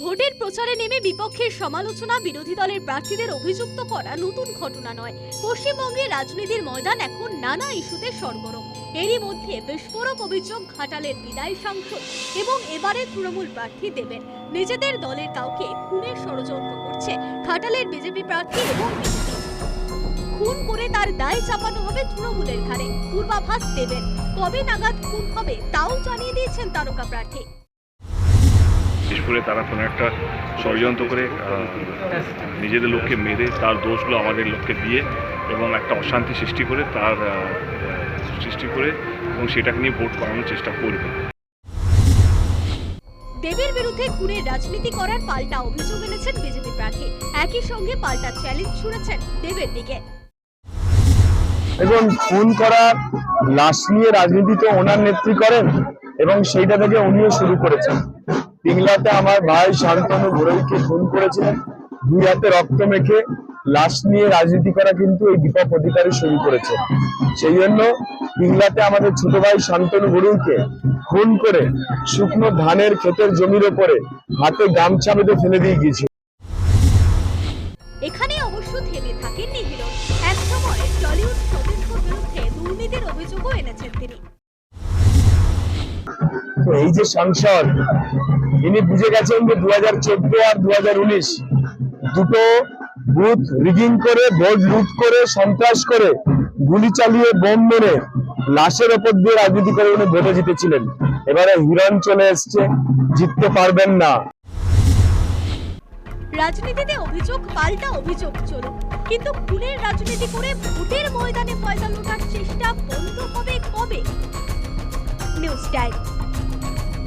ভোটের প্রচারে নেমে বিপক্ষের সমালোচনা বিরোধী দলের প্রার্থীদের অভিযুক্ত করা নতুন ঘটনা নয়। পশ্চিমবঙ্গের রাজনীতির ময়দান এখন নানা ইস্যুতে সরগরম। এরই মধ্যে বিস্ফোরক অভিযোগ ঘাটালের বিদায় সাংসদ এবং এবারে তৃণমূল প্রার্থী দেবেন। নিজেদের দলের কাউকে খুনের ষড়যন্ত্র করছে ঘাটালের বিজেপি প্রার্থী এবং খুন করে তার দায় চাপানো হবে তৃণমূলের ঘাড়ে। পূর্বাভাস দেবেন। কবে নাগাদ খুন হবে তাও জানিয়ে দিয়েছেন তারকা প্রার্থী। বিশেষ করে তারা কোনো একটা ষড়যন্ত্র করে নিজেদের লোককে মেরে তার দোষগুলো আমাদের লোককে দিয়ে এবং একটা অশান্তি সৃষ্টি করে তার সৃষ্টি করে এবং সেটাকে নিয়ে ভোট করানোর চেষ্টা করবে। দেবের বিরুদ্ধে খুনের রাজনীতি করার পাল্টা অভিযোগ এনেছেন বিজেপি প্রার্থী। একই সঙ্গে পাল্টা চ্যালেঞ্জ ছুড়েছেন দেবের দিকে। এবং খুন করা লাশ নিয়ে রাজনীতি তো ওনার নেত্রী করেন এবং সেইটা থেকে উনিও শুরু করেছেন। পিংলাতে আমার ভাই শান্তনু ঘোরইকে খুন করেছিলেন। দুই হাতে রক্ত মেখে লাশ নিয়ে রাজনীতি করা কিন্তু এই দীপক অধিকারী শুরু করেছে। সেই জন্য পিংলাতে আমাদের ছোট ভাই শান্তনু ঘোরইকে খুন করে শুকনো ধানের ক্ষেতের জমির ওপরে হাতে গামছা বেঁধে ফেলে দিয়ে গিয়েছিল। এখানে অবশ্য থেমে থাকেননি হিরণ এক সময় টলিউড বিরুদ্ধে দুর্নীতির অভিযোগও এনেছেন তিনি। এই যে সংসদ, ইনি বুঝে গেছেন যে দু হাজার চোদ্দ আর দু হাজার উনিশ দুটো বুথ রিগিং করে, ভোট লুট করে, সন্ত্রাস করে, গুলি চালিয়ে বোম মেরে লাশের ওপর দিয়ে রাজনীতি করে উনি ভোটে জিতেছিলেন। এবারে হিরণ চলে এসছে, জিততে পারবেন না। রাজনীতিতে অভিযোগ, পাল্টা অভিযোগ চলুক কিন্তু খুনের রাজনীতি করে ভোটের ময়দানে ফয়দা লোটার চেষ্টা বন্ধ হবে কবে? News time.